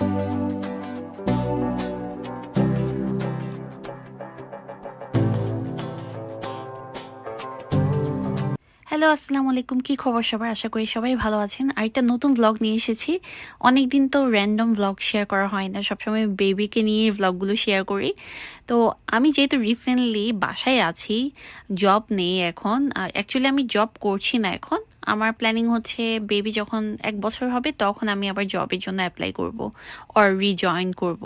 Hello আসসালামু আলাইকুম। কি খবর সবার? আশা করি সবাই ভালো আছেন। আর একটা নতুন ব্লগ নিয়ে এসেছি। অনেকদিন তো র্যান্ডম ব্লগ শেয়ার করা হয় না। সবসময় বেবিকে নিয়ে ব্লগগুলো শেয়ার করি। তো আমি যেহেতু রিসেন্টলি বাসায় আছি জব নেই এখন। অ্যাকচুয়ালি আমি জব করছি না এখন। আমার প্ল্যানিং হচ্ছে বেবি যখন এক বছর হবে, তখন আমি আবার জবের জন্য অ্যাপ্লাই করব অর রিজয়েন করব।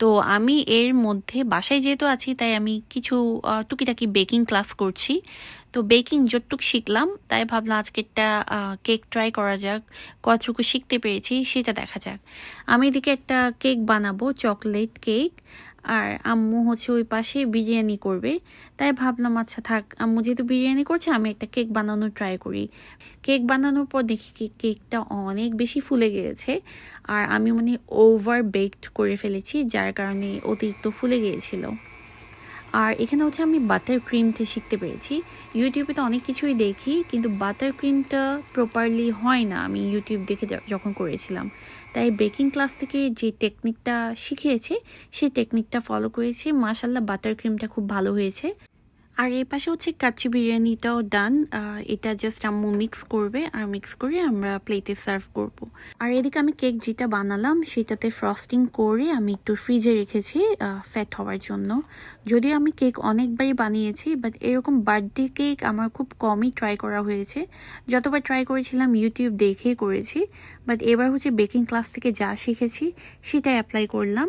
তো আমি এর মধ্যে বাসায় যেহেতু আছি, তাই আমি কিছু টুকিটাকি বেকিং ক্লাস করছি। তো বেকিং যতটুক শিখলাম, তাই ভাবলাম আজকে একটা কেক ট্রাই করা যাক, কতটুকু শিখতে পেরেছি সেটা দেখা যাক। আমি এদিকে একটা কেক বানাবো চকলেট কেক আর আম্মু হচ্ছে ওই পাশে বিরিয়ানি করবে। তাই ভাবলাম আচ্ছা থাক, আম্মু যেহেতু বিরিয়ানি করছে, আমি একটা কেক বানানোর ট্রাই করি। কেক বানানোর পর দেখি কেকটা অনেক বেশি ফুলে গিয়েছে আর আমি মানে ওভার বেকড করে ফেলেছি, যার কারণে অতিরিক্ত ফুলে গিয়েছিল। আর এখানে হচ্ছে আমি বাটার ক্রিমটা শিখতে পেরেছি। ইউটিউবে তো অনেক কিছুই দেখি, কিন্তু বাটার ক্রিমটা প্রপারলি হয় না। আমি ইউটিউব দেখে যখন করেছিলাম। তাই বেকিং ক্লাস থেকে যে টেকনিকটা শিখিয়েছে, সেই টেকনিকটা ফলো করেছি। মাসাল্লাহ বাটার ক্রিমটা খুব ভালো হয়েছে। আর এই পাশে হচ্ছে কাচ্চি বিরিয়ানিটাও ডান এটা জাস্ট আম্মু মিক্স করবে, আর মিক্স করে আমরা প্লেটে সার্ভ করব। আর এদিকে আমি কেক যেটা বানালাম, সেটাতে ফ্রস্টিং করে আমি একটু ফ্রিজে রেখেছি সেট হওয়ার জন্য। যদিও আমি কেক অনেকবারই বানিয়েছি বাট এরকম বার্থডে কেক আমার খুব কমই ট্রাই করা হয়েছে। যতবার ট্রাই করেছিলাম ইউটিউব দেখে করেছি বাট এবার হচ্ছে বেকিং ক্লাস থেকে যা শিখেছি, সেটাই অ্যাপ্লাই করলাম।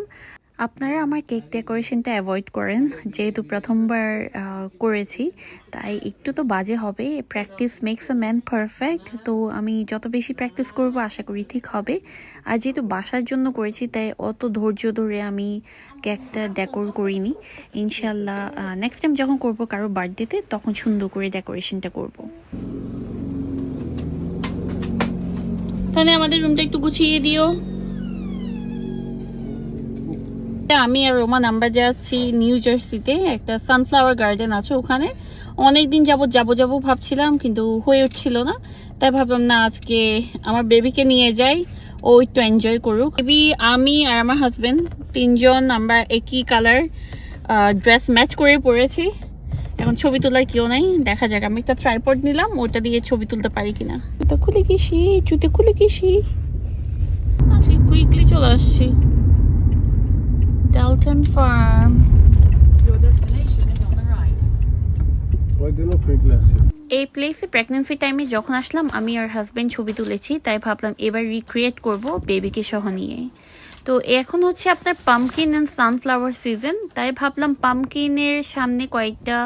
আপনারা আমার কেক ডেকোরেশনটা অ্যাভয়েড করেন। যেহেতু প্রথমবার করেছি, তাই একটু তো বাজে হবে। Practice makes a man perfect তো আমি যত বেশি প্র্যাকটিস করব, আশা করি ঠিক হবে। আর যেহেতু বাসার জন্য করেছি, তাই অত ধৈর্য ধরে আমি কেকটা ডেকোর করিনি। ইনশাল্লাহ নেক্সট টাইম যখন করব কারও বার্থডেতে, তখন সুন্দর করে ডেকোরেশনটা করব। তাহলে আমাদের রুমটা একটু গুছিয়ে দিও। আমি আর রোমান আমরা যাচ্ছি নিউ জার্সিতে একটা সানফ্লাওয়ার গার্ডেন আছে ওখানে। অনেক দিন যাবত যাব যাব ভাবছিলাম কিন্তু হয়ে উঠছিল না। তাই ভাবলাম না আজকে আমার বেবিকে নিয়ে যাই ও একটু এনজয় করুক। বেবি আমি আর আমার হাজব্যান্ড তিনজন আমরা একই কালার ড্রেস ম্যাচ করে পরেছি। এখন ছবি তোলার কেউ নাই দেখা যাক আমি একটা ট্রাইপড নিলাম ওটা দিয়ে ছবি তুলতে পারি কিনা। তো খুলে গেছি জুতে খুলে গেছি। আজকে কুইকলি চলে আসছি। Dalton Farm. Your destination is on the right. ওই দিনও ফ্রি ক্লাস এই প্লেসে প্রেগনেন্সি টাইমে যখন আসলাম আমি আর হাজবেন্ড ছবি তুলেছি তাই ভাবলাম এবার রিক্রিয়েট করব বেবিকে সহ নিয়ে। তো এখন হচ্ছে আপনার পামকিন অ্যান্ড সানফ্লাওয়ার সিজন তাই ভাবলাম পামকিনের সামনে কয়েকটা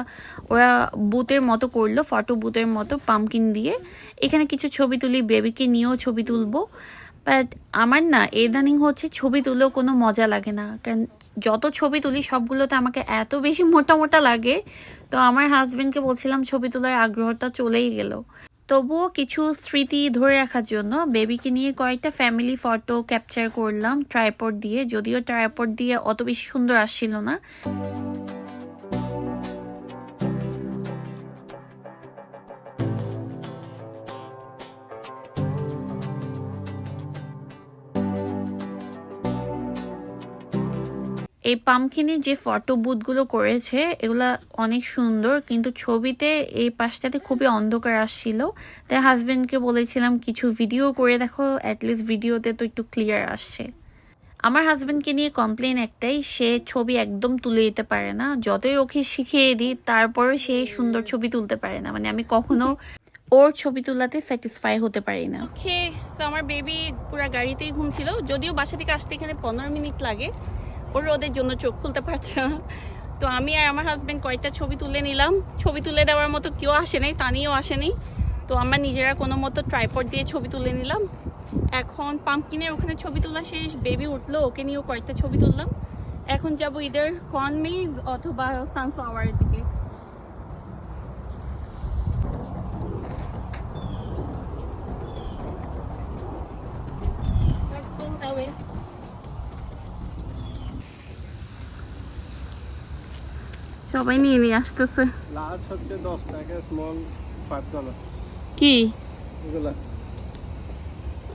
ওরা বুথের মতো করল ফটো বুথের মতো পামকিন দিয়ে। এখানে কিছু ছবি তুলি বেবিকে নিয়েও ছবি তুলবো। বাট আমার না এদানিং হচ্ছে ছবি তুলেও কোনো মজা লাগে না। কারণ যত ছবি তুলি, সবগুলোতে আমাকে এত বেশি মোটা মোটা লাগে। তো আমার হাজব্যান্ডকে বলছিলাম, ছবি তোলার আগ্রহটা চলেই গেল। তবুও কিছু স্মৃতি ধরে রাখার জন্য বেবিকে নিয়ে কয়েকটা ফ্যামিলি ফটো ক্যাপচার করলাম ট্রাইপড দিয়ে। যদিও ট্রাইপড দিয়ে অত বেশি সুন্দর আসছিল না। এই পামকিনের যে ফটো বুথগুলো করেছে এগুলা অনেক সুন্দর কিন্তু ছবিতে এই পাশটাতে খুবই অন্ধকার আসছিল। তাই হাজবেন্ডকে বলেছিলাম কিছু ভিডিও করে দেখো অ্যাটলিস্ট ভিডিওতে তো একটু ক্লিয়ার আসছে। আমার হাজবেন্ডকে নিয়ে কমপ্লেন একটাই সে ছবি একদম তুলে দিতে পারে না। যতই ওকে শিখিয়ে দিই তারপরও সে সুন্দর ছবি তুলতে পারে না। মানে আমি কখনো ওর ছবি তোলাতে স্যাটিসফাই হতে পারি না। ওকে তো আমার বেবি পুরো গাড়িতেই ঘুমছিল। যদিও বাসা থেকে আসতে এখানে পনেরো মিনিট লাগে। ওর ওদের জন্য চোখ খুলতে পারছে না। তো আমি আর আমার হাজব্যান্ড কয়েকটা ছবি তুলে নিলাম। ছবি তুলে দেওয়ার মতো কেউ আসে নাই, তানিও আসেনি তো আমরা নিজেরা কোনো মতো ট্রাইপড দিয়ে ছবি তুলে নিলাম। এখন পাম্পকিনের ওখানে ছবি তোলা শেষ বেবি উঠল, ওকে নিয়েও কয়েকটা ছবি তুললাম। এখন যাব ইদার মেজ অথবা সানফ্লাওয়ারের দিকে। সবাই নিয়ে নিয়ে আসতেছে। লার্জ হচ্ছে দশ টাকা স্মল ফাইভ ডলার কি? এগুলা।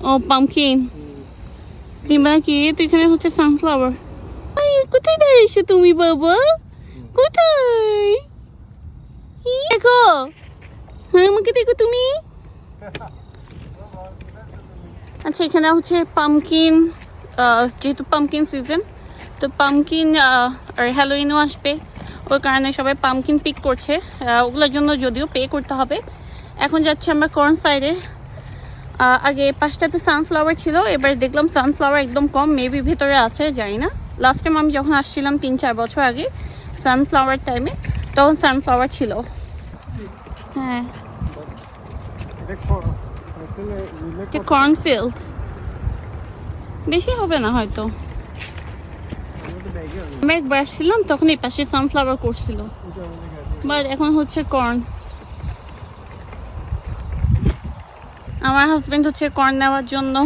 ও পামকিন ডিম্বা কি? তো এখানে হচ্ছে সানফ্লাওয়ার আই কোথায় দাঁড়িয়েছো তুমি বাবা? কোথায়? দেখো। হ্যাঁ আমাকে দেখো তুমি। আচ্ছা এখানে হচ্ছে পামকিন যেহেতু পামকিন সিজন তো পামকিন আর হ্যালোইনও আসবে। ওই কারণে সবাই পামকিন পিক করছে। ওগুলোর জন্য যদিও পে করতে হবে। এখন যাচ্ছে আমরা কর্ন সাইডে আগে পাঁচটাতে সানফ্লাওয়ার ছিল এবার দেখলাম সানফ্লাওয়ার একদম কম মেবি ভেতরে আছে জানি না। লাস্ট টাইম আমি যখন আসছিলাম তিন চার বছর আগে সানফ্লাওয়ার টাইমে তখন সানফ্লাওয়ার ছিল। হ্যাঁ। কর্নফিল্ড বেশি হবে না হয়তো। আমরা একবার আসছিলাম, তখন এই পাশে সানফ্লাওয়ার করছিল। বাট এখন হচ্ছে কর্ন আমার হাজবেন্ড হচ্ছে কর্ন নেওয়ার জন্য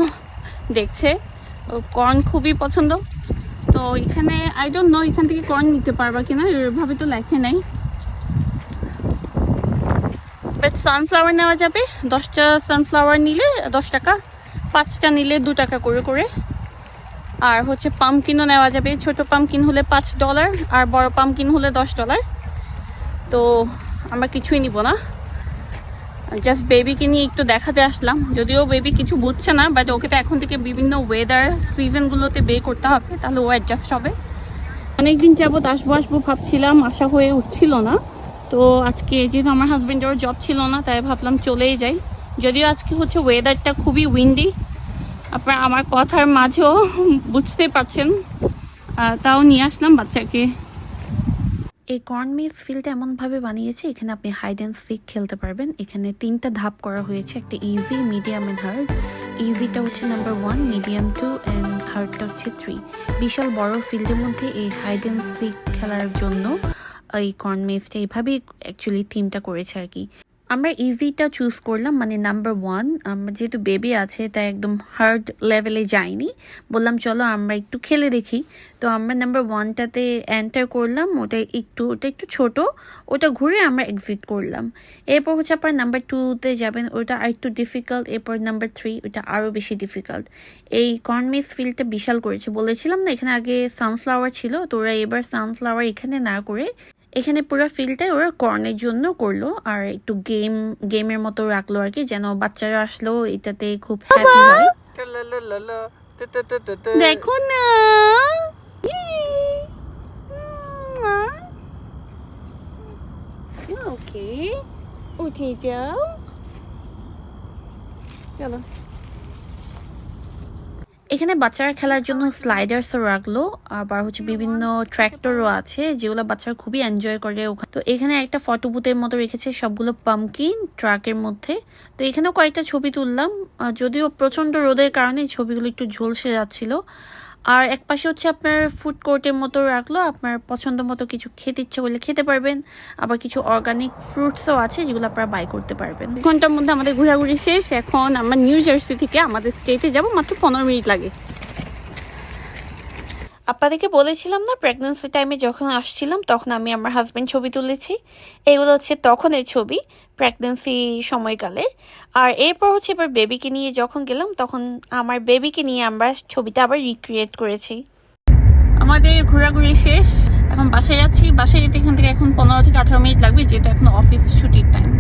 দেখছে। ও কর্ন খুবই পছন্দ। তো এখানে আই ডোন্ট নো এখান থেকে কর্ন নিতে পারবা কিনা, এভাবে তো লেখে নাই। বাট সানফ্লাওয়ার নেওয়া যাবে। দশটা সানফ্লাওয়ার নিলে দশ টাকা, পাঁচটা নিলে দু টাকা করে করে। আর হচ্ছে পামকিনও নেওয়া যাবে। ছোট পামকিন হলে পাঁচ ডলার আর বড় পামকিন হলে দশ ডলার তো আমরা কিছুই নিব না। জাস্ট বেবিকে নিয়ে একটু দেখাতে আসলাম। যদিও বেবি কিছু বুঝছে না বাট ওকে তো এখন থেকে বিভিন্ন ওয়েদার সিজনগুলোতে বে করতে হবে, তাহলে ও অ্যাডজাস্ট হবে। অনেকদিন যাবত আসব আসব ভাবছিলাম, আশা হয়ে উঠছিল না। তো আজকে যেহেতু আমার হাজব্যান্ডের জব ছিল না, তাই ভাবলাম চলেই যাই। যদিও আজকে হচ্ছে ওয়েদারটা খুবই উইন্ডি আপনার আমার কথার মাঝেও বুঝতে পারছেন তাও নিয়ে আসলাম বাচ্চাকে। এই কর্ন মেজ ফিল্ডটা এমনভাবে বানিয়েছে, এখানে আপনি হাইড অ্যান্ড সিক খেলতে পারবেন। এখানে তিনটা ধাপ করা হয়েছে, একটা ইজি মিডিয়াম অ্যান্ড হার্ড ইজিটা হচ্ছে number one medium two and হার্ডটা হচ্ছে থ্রি বিশাল বড় ফিল্ডের মধ্যে এই হাইড অ্যান্ড সিক খেলার জন্য এই কর্ন মেজটা এইভাবেই অ্যাকচুয়ালি থিমটা করেছে আর কি। আমরা ইজিটা চুজ করলাম মানে নাম্বার ওয়ান আমরা যেহেতু বেবি আছে, তাই একদম হার্ড লেভেলে যাইনি বললাম, চলো আমরা একটু খেলে দেখি। তো আমরা নাম্বার ওয়ানটাতে এন্টার করলাম, ওটা একটু ওটা একটু ছোট, ওটা ঘুরে আমরা এক্সিট করলাম। এরপর হচ্ছে আপনার নাম্বার টুতে যাবেন, ওটা আর একটু ডিফিকাল্ট এরপর নাম্বার থ্রি ওটা আরও বেশি ডিফিকাল্ট এই কর্নমিস ফিল্ডটা বিশাল করেছে। বলেছিলাম না, এখানে আগে সানফ্লাওয়ার ছিল, তো ওরা এবার সানফ্লাওয়ার এখানে না করে এখানে পুরো ফিল্ডটাই ওরা কর্নের জন্য করল আর একটু গেম গেমের মতো রাখল আর কি যেন বাচ্চারা আসলো এটাতে খুব হ্যাপি হয়। দেখো না! ওকে উঠে যাও। চলো। এখানে বাচ্চারা খেলার জন্য স্লাইডার্সও রাখল, আবার হচ্ছে বিভিন্ন ট্র্যাক্টরও আছে যেগুলো বাচ্চারা খুবই এনজয় করে ওখানে তো এখানে একটা ফটো বুথের মতো রেখেছে সবগুলো পামকিন ট্রাকের মধ্যে। তো এখানেও কয়েকটা ছবি তুললাম যদিও প্রচণ্ড রোদের কারণে ছবিগুলো একটু ঝলসে যাচ্ছিল। আর এক পাশে হচ্ছে আপনার ফুড কোর্টের মতো রাখল আপনার পছন্দ মতো কিছু খেতে ইচ্ছে করলে খেতে পারবেন। আবার কিছু অর্গানিক ফ্রুটসও আছে যেগুলো আপনারা বাই করতে পারবেন। ঘণ্টার মধ্যে আমাদের ঘোরাঘুরি শেষ। এখন আমরা নিউ জার্সি থেকে আমাদের স্টেটে যাব। মাত্র পনেরো মিনিট লাগে। আপনাদেরকে বলেছিলাম না প্রেগনেন্সি টাইমে যখন আসছিলাম তখন আমি আমার হাজব্যান্ড ছবি তুলেছি। এগুলো হচ্ছে তখনের ছবি প্রেগনেন্সি সময়কালের। আর এরপর হচ্ছে এবার বেবিকে নিয়ে যখন গেলাম তখন আমার বেবিকে নিয়ে আমরা ছবিটা আবার রিক্রিয়েট করেছি। আমাদের ঘোরাঘুরি শেষ। এখন বাসায় যাচ্ছি। বাসায় যেতে এখান থেকে এখন পনেরো থেকে আঠারো মিনিট লাগবে, যেহেতু এখন অফিস ছুটির টাইম